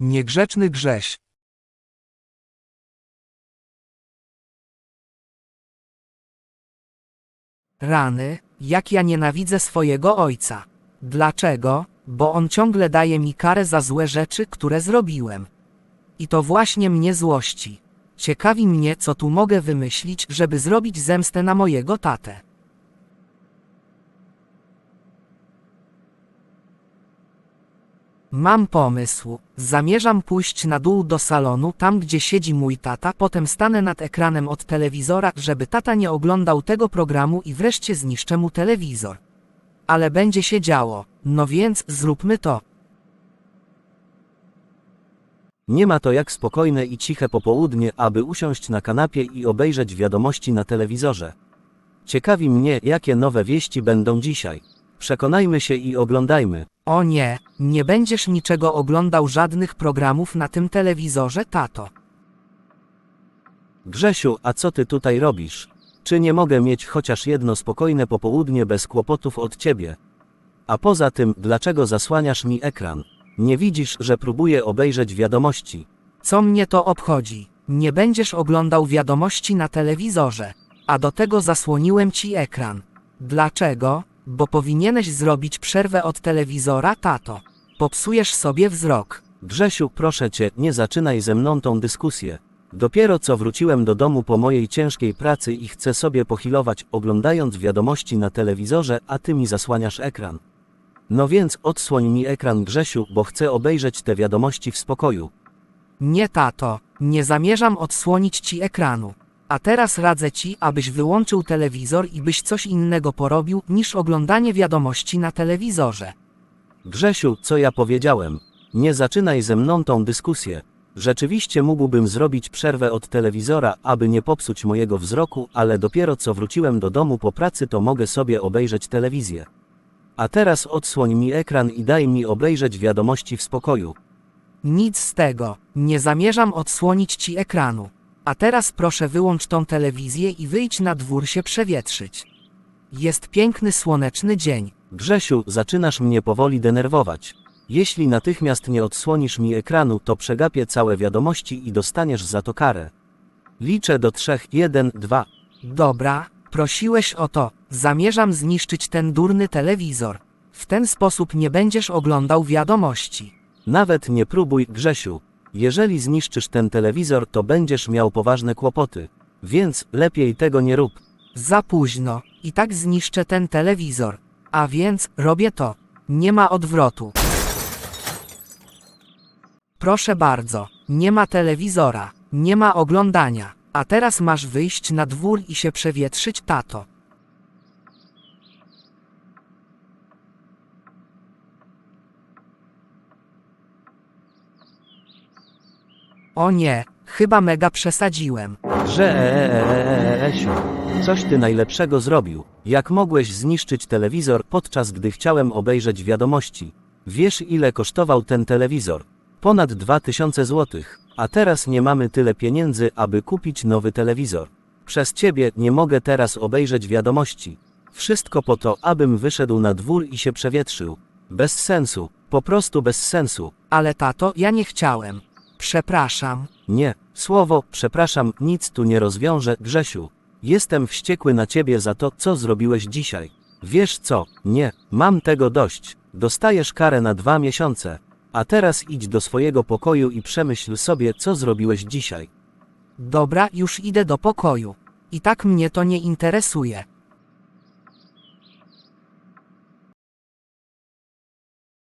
Niegrzeczny Grześ. Rany, jak ja nienawidzę swojego ojca. Dlaczego? Bo on ciągle daje mi karę za złe rzeczy, które zrobiłem. I to właśnie mnie złości. Ciekawi mnie, co tu mogę wymyślić, żeby zrobić zemstę na mojego tatę. Mam pomysł. Zamierzam pójść na dół do salonu, tam gdzie siedzi mój tata, potem stanę nad ekranem od telewizora, żeby tata nie oglądał tego programu i wreszcie zniszczę mu telewizor. Ale będzie się działo. No więc zróbmy to. Nie ma to jak spokojne i ciche popołudnie, aby usiąść na kanapie i obejrzeć wiadomości na telewizorze. Ciekawi mnie, jakie nowe wieści będą dzisiaj. Przekonajmy się i oglądajmy. O nie, nie będziesz niczego oglądał żadnych programów na tym telewizorze, tato. Grzesiu, a co ty tutaj robisz? Czy nie mogę mieć chociaż jedno spokojne popołudnie bez kłopotów od ciebie? A poza tym, dlaczego zasłaniasz mi ekran? Nie widzisz, że próbuję obejrzeć wiadomości. Co mnie to obchodzi? Nie będziesz oglądał wiadomości na telewizorze, a do tego zasłoniłem ci ekran. Dlaczego? Bo powinieneś zrobić przerwę od telewizora, tato. Popsujesz sobie wzrok. Grzesiu, proszę cię, nie zaczynaj ze mną tą dyskusję. Dopiero co wróciłem do domu po mojej ciężkiej pracy i chcę sobie pochilować, oglądając wiadomości na telewizorze, a ty mi zasłaniasz ekran. No więc odsłoń mi ekran, Grzesiu, bo chcę obejrzeć te wiadomości w spokoju. Nie, tato, nie zamierzam odsłonić ci ekranu. A teraz radzę ci, abyś wyłączył telewizor i byś coś innego porobił niż oglądanie wiadomości na telewizorze. Grzesiu, co ja powiedziałem? Nie zaczynaj ze mną tą dyskusję. Rzeczywiście mógłbym zrobić przerwę od telewizora, aby nie popsuć mojego wzroku, ale dopiero co wróciłem do domu po pracy, to mogę sobie obejrzeć telewizję. A teraz odsłoń mi ekran i daj mi obejrzeć wiadomości w spokoju. Nic z tego, nie zamierzam odsłonić ci ekranu. A teraz proszę wyłącz tą telewizję i wyjdź na dwór się przewietrzyć. Jest piękny słoneczny dzień. Grzesiu, zaczynasz mnie powoli denerwować. Jeśli natychmiast nie odsłonisz mi ekranu, to przegapię całe wiadomości i dostaniesz za to karę. Liczę do trzech, jeden, dwa. Dobra, prosiłeś o to, zamierzam zniszczyć ten durny telewizor. W ten sposób nie będziesz oglądał wiadomości. Nawet nie próbuj, Grzesiu. Jeżeli zniszczysz ten telewizor, to będziesz miał poważne kłopoty. Więc lepiej tego nie rób. Za późno, i tak zniszczę ten telewizor. A więc robię to. Nie ma odwrotu. Proszę bardzo, nie ma telewizora, nie ma oglądania. A teraz masz wyjść na dwór i się przewietrzyć, tato. O nie, chyba mega przesadziłem. Że eeeeeesiu. Coś ty najlepszego zrobił. Jak mogłeś zniszczyć telewizor, podczas gdy chciałem obejrzeć wiadomości? Wiesz ile kosztował ten telewizor? Ponad 2000 złotych. A teraz nie mamy tyle pieniędzy, aby kupić nowy telewizor. Przez ciebie nie mogę teraz obejrzeć wiadomości. Wszystko po to, abym wyszedł na dwór i się przewietrzył. Bez sensu. Po prostu bez sensu. Ale tato, ja nie chciałem. Przepraszam. Nie, słowo, przepraszam, nic tu nie rozwiąże, Grzesiu. Jestem wściekły na ciebie za to, co zrobiłeś dzisiaj. Wiesz co, nie, mam tego dość. Dostajesz karę na dwa miesiące. A teraz idź do swojego pokoju i przemyśl sobie, co zrobiłeś dzisiaj. Dobra, już idę do pokoju. I tak mnie to nie interesuje.